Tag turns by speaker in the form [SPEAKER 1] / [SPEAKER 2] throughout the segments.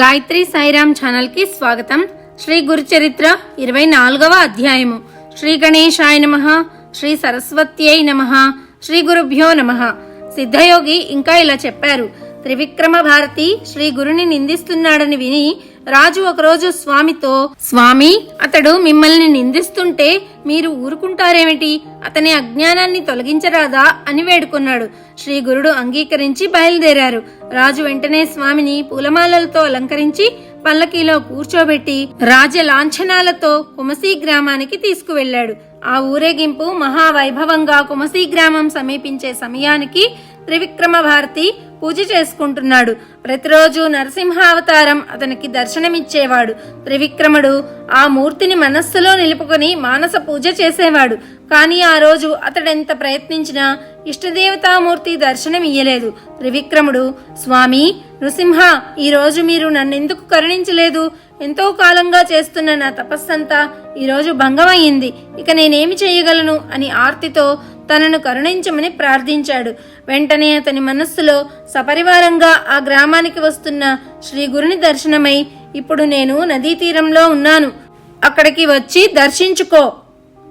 [SPEAKER 1] గాయత్రి సాయిరామ్ ఛానల్కి స్వాగతం. శ్రీ గురు చరిత్ర ఇరవై నాలుగవ అధ్యాయము. శ్రీ గణేశాయ నమ శ్రీ సరస్వత్యై నమ శ్రీ గురుభ్యో నమ. సిద్ధయోగి ఇంకా ఇలా చెప్పారు. త్రివిక్రమ భారతి శ్రీ గురుని నిందిస్తున్నాడని విని రాజు ఒకరోజు స్వామితో స్వామి అతడు మిమ్మల్ని నిందిస్తుంటే మీరు ఊరుకుంటారేమిటి? అతని అజ్ఞానాన్ని తొలగించరాదా? అని వేడుకున్నాడు. శ్రీ గురుడు అంగీకరించి బయలుదేరారు. రాజు వెంటనే స్వామిని పూలమాలలతో అలంకరించి పల్లకీలో కూర్చోబెట్టి రాజ లాంఛనాలతో కుమసీ గ్రామానికి తీసుకువెళ్ళాడు ఆ ఊరేగింపు మహావైభవంగా కుమసీ గ్రామం సమీపించే సమయానికి త్రివిక్రమ భారతి పూజ చేసుకుంటున్నాడు. ప్రతిరోజు నరసింహావతారం అతనికి దర్శనమిచ్చేవాడు. త్రివిక్రముడు ఆ మూర్తిని మనస్సులో నిలుపుకొని మానస పూజ చేసేవాడు. కానీ ఆ రోజు అతడెంత ప్రయత్నించినా ఇష్టదేవతామూర్తి దర్శనమియ్యలేదు త్రివిక్రముడు స్వామి నృసింహ ఈరోజు మీరు నన్నెందుకు కరుణించలేదు? ఎంతో కాలంగా చేస్తున్న నా తపస్సంతా ఈరోజు భంగమయ్యింది. ఇక నేనేమి చేయగలను? అని ఆర్తితో తనను కరుణించమని ప్రార్థించాడు. వెంటనే అతని మనస్సులో సపరివారంగా ఆ గ్రామానికి వస్తున్న శ్రీ గురుని దర్శనమై ఇప్పుడు నేను నదీ తీరంలో ఉన్నాను. అక్కడికి వచ్చి దర్శించుకో.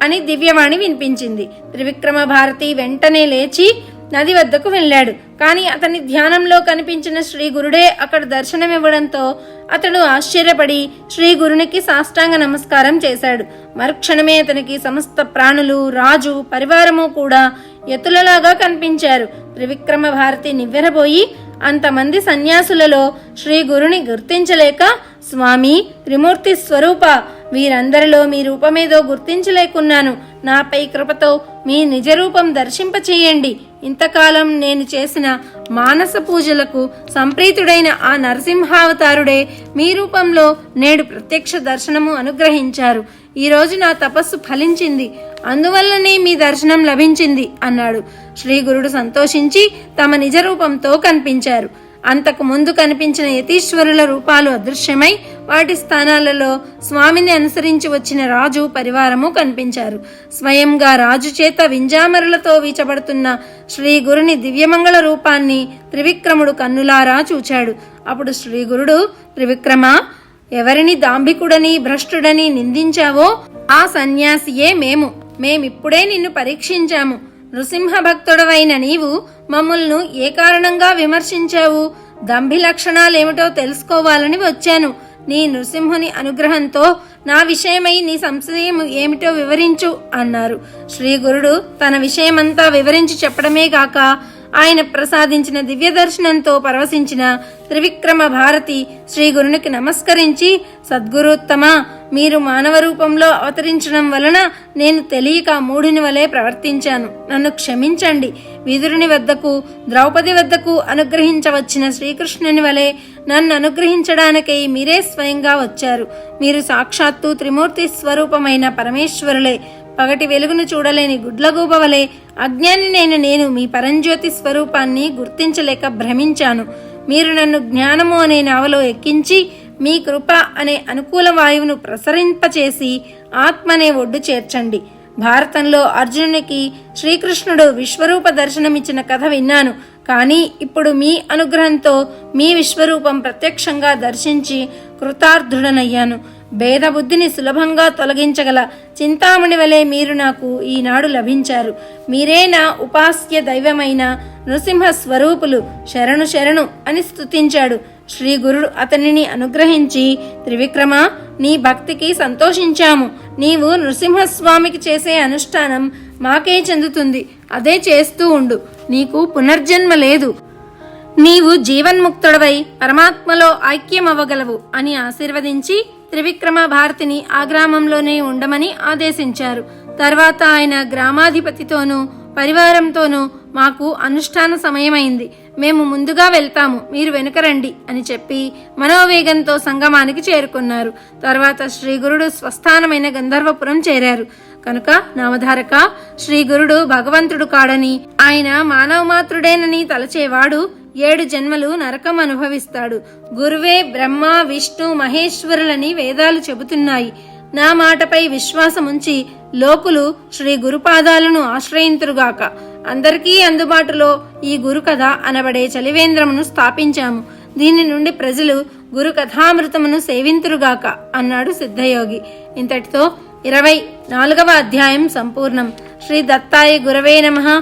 [SPEAKER 1] అని దివ్యవాణి వినిపించింది. త్రివిక్రమ భారతి వెంటనే లేచి నది వద్దకు వెళ్ళాడు. కానీ అతని ధ్యానంలో కనిపించిన శ్రీ గురుడే అక్కడ దర్శనమివ్వడంతో అతడు ఆశ్చర్యపడి శ్రీ గురునికి సాష్టాంగ నమస్కారం చేశాడు. మరుక్షణమే అతనికి సమస్త ప్రాణులు రాజు పరివారము కూడా ఎతులలాగా కనిపించారు. త్రివిక్రమ భారతి నివ్వెరబోయి అంతమంది సన్యాసులలో శ్రీ గురుని గుర్తించలేక స్వామి త్రిమూర్తి స్వరూప వీరందరిలో మీ రూపమేదో గుర్తించలేకున్నాను. నాపై కృపతో మీ నిజ రూపం దర్శింపచేయండి. ఇంతకాలం నేను చేసిన మానస పూజలకు సంప్రీతుడైన ఆ నరసింహావతారుడే మీ రూపంలో నేడు ప్రత్యక్ష దర్శనము అనుగ్రహించారు. ఈరోజు నా తపస్సు ఫలించింది. అందువల్లనే మీ దర్శనం లభించింది అన్నాడు. శ్రీ గురుడు సంతోషించి తమ నిజ రూపంతో కనిపించారు. అంతకు ముందు కనిపించిన యతీశ్వరుల రూపాలు అదృశ్యమై వాటి స్థానాలలో స్వామిని అనుసరించి వచ్చిన రాజు పరివారము కనిపించారు. స్వయంగా రాజు చేత వింజామరులతో వీచబడుతున్న శ్రీ గురుని దివ్యమంగళ రూపాన్ని త్రివిక్రముడు కన్నులారా చూచాడు. అప్పుడు శ్రీ గురుడు త్రివిక్రమ ఎవరిని దాంభికుడని భ్రష్టుడని నిందించావో? ఆ సన్యాసియే మేము. మేమిప్పుడే నిన్ను పరీక్షించాము. నృసింహ భక్తుడవైన నీవు మమ్మల్ని ఏ కారణంగా విమర్శించావు? దంభి లక్షణాలేమిటో తెలుసుకోవాలని వచ్చాను. నీ నృసింహుని అనుగ్రహంతో నా విషయమై నీ సంశయం ఏమిటో వివరించు అన్నారు. శ్రీ గురుడు తన విషయమంతా వివరించి చెప్పడమే కాక ఆయన ప్రసాదించిన దివ్య దర్శనంతో పరవశించిన త్రివిక్రమ భారతి శ్రీ గురునికి నమస్కరించి సద్గురుత్తమ మీరు మానవ రూపంలో అవతరించడం వలన నేను తెలియక మూఢుని వలె ప్రవర్తించాను. నన్ను క్షమించండి. విదురుని వద్దకు ద్రౌపది వద్దకు అనుగ్రహించవచ్చిన శ్రీకృష్ణుని వలె నన్ను అనుగ్రహించడానికై మీరే స్వయంగా వచ్చారు. మీరు సాక్షాత్తు త్రిమూర్తి స్వరూపమైన పరమేశ్వరులే. పగటి వెలుగును చూడలేని గుడ్లగూబ వలె అజ్ఞానినైన నేను మీ పరంజ్యోతి స్వరూపాన్ని గుర్తించలేక భ్రమించాను. మీరు నన్ను జ్ఞానము అనే నావలో ఎక్కించి మీ కృప అనే అనుకూల వాయువును ప్రసరింపచేసి ఆత్మనే ఒడ్డు చేర్చండి. భారతంలో అర్జునునికి శ్రీకృష్ణుడు విశ్వరూప దర్శనమిచ్చిన కథ విన్నాను. కానీ ఇప్పుడు మీ అనుగ్రహంతో మీ విశ్వరూపం ప్రత్యక్షంగా దర్శించి కృతార్థుడనయ్యాను. భేద బుద్ధిని సులభంగా తొలగించగల చింతామణి వలె మీరు నాకు ఈనాడు లభించారు. మీరే నా ఉపాస్య దైవమైన నృసింహ స్వరూపులు శరణు శరణు అని స్తుతించాడు. శ్రీ గురుడు అతనిని అనుగ్రహించి త్రివిక్రమ నీ భక్తికి సంతోషించాము. నీవు నృసింహస్వామికి చేసే అనుష్ఠానం మాకే చెందుతుంది. అదే చేస్తూ ఉండు. నీకు పునర్జన్మ లేదు. నీవు జీవన్ముక్తుడవై పరమాత్మలో ఐక్యమవ్వగలవు అని ఆశీర్వదించి త్రివిక్రమ భారతిని ఆ గ్రామంలోనే ఉండమని ఆదేశించారు. తర్వాత ఆయన గ్రామాధిపతితోనూ పరివారంతోనూ మాకు అనుష్ఠాన సమయమైంది. మేము ముందుగా వెళ్తాము మీరు వెనుకరండి అని చెప్పి మనోవేగంతో సంగమానికి చేరుకున్నారు. తర్వాత శ్రీ గురుడు స్వస్థానమైన గంధర్వపురం చేరారు. కనుక నామధారక శ్రీ గురుడు భగవంతుడు కాడని ఆయన మానవ మాతృడేనని తలచేవాడు ఏడు జన్మలు నరకం అనుభవిస్తాడు. గురువే బ్రహ్మ విష్ణు మహేశ్వరులని వేదాలు చెబుతున్నాయి. నా మాటపై విశ్వాసముంచి లోకులు శ్రీ గురుపాదాలను ఆశ్రయింతురుగాక. అందరికీ అందుబాటులో ఈ గురుకథ అనబడే చలివేంద్రమును స్థాపించాము. దీని నుండి ప్రజలు గురు కథామృతమును సేవింతురుగాక అన్నాడు సిద్ధయోగి. ఇంతటితో ఇరవై నాలుగవ అధ్యాయం సంపూర్ణం. శ్రీ దత్తాయ గురవే నమ.